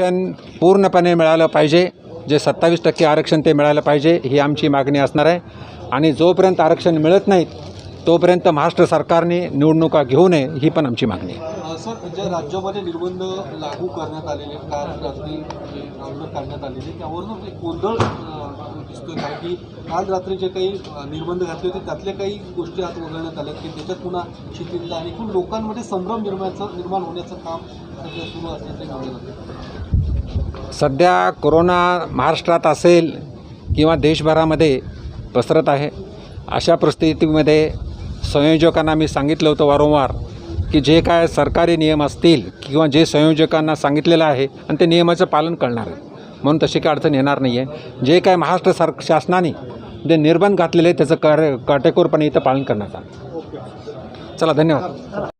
आरक्षण पूर्णपणे मिळालं पाहिजे जे सत्तावीस टक्के आरक्षण ते मिळालं पाहिजे ही आमची मागणी असणार आहे. आणि जोपर्यंत आरक्षण मिळत नाहीत तोपर्यंत महाराष्ट्र सरकारने निवडणुका घेऊ नये ही पण आमची मागणी आहे. सर ज्या राज्यामध्ये निर्बंध लागू करण्यात आलेले काल रात्री राऊंड काढण्यात आलेले त्यावरून एक गोंधळ दिसतोय. कारण की काल रात्री जे काही निर्बंध घातले होते त्यातल्या काही गोष्टी आत वगळण्यात आल्या की त्याच्यात पुन्हा शिथिलता आणि एकूण लोकांमध्ये संभ्रम निर्माणाचं निर्माण होण्याचं काम सध्या सुरू असल्याचं म्हणलं सध्या कोरोना महाराष्ट्रात असेल किंवा देशभरामध्ये पसरत आहे अशा परिस्थितीमध्ये संयोजकांना मी सांगितलं होतं वारंवार की जे काय सरकारी नियम असतील किंवा जे संयोजकांना सांगितलेलं आहे आणि ते नियमाचं पालन करणार आहे म्हणून तशी काय अडचण येणार नाही आहे जे काय महाराष्ट्र सर शासनाने जे निर्बंध घातलेले आहे त्याचं कार्य काटेकोरपणे इथं पालन करण्यात आलं. चला धन्यवाद.